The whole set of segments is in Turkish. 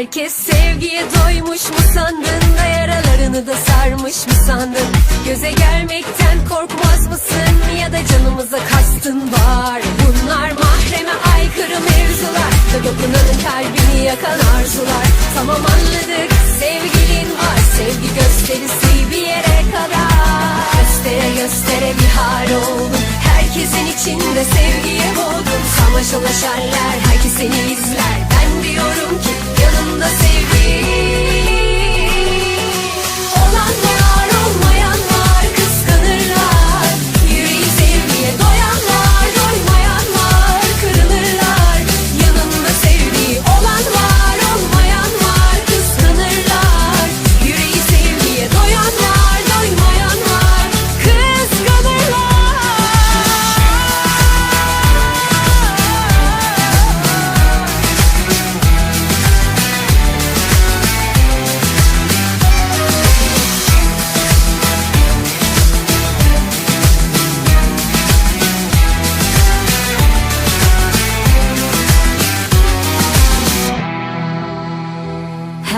Herkes sevgiye doymuş mu sandın da yaralarını da sarmış mı sandın? Göze gelmekten korkmaz mısın ya da canımıza kastın var? Bunlar mahreme aykırı mevzular ve dokunanın kalbini yakan arzular. Tamam anladık. Sevgilin var sevgi gösterisi bir yere kadar. Göstere göstere bir hal oldun. Herkesin içinde sevgiye boğdun. Samaşalaşarlar herkes seni izler. Ben diyorum ki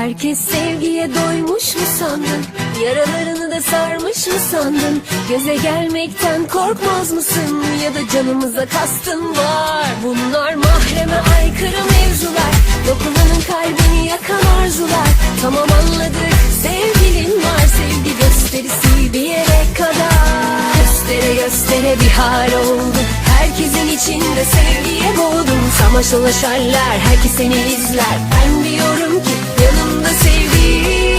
Herkes sevgiye doymuş mu sandın? Yaralarını da sarmış mı sandın? Göze gelmekten korkmaz mısın? Ya da canımıza kastın var? Bunlar mahreme aykırı mevzular. Dokunanın kalbini yakan arzular. Tamam anladık sevgilin var. Sevgi gösterisi bir yere kadar. Göstere göstere bir hal oldu. Herkesin içinde sevgiye boğdum. Samaşalaşarlar herkes seni izler. Ben diyorum ki yanımda sevgi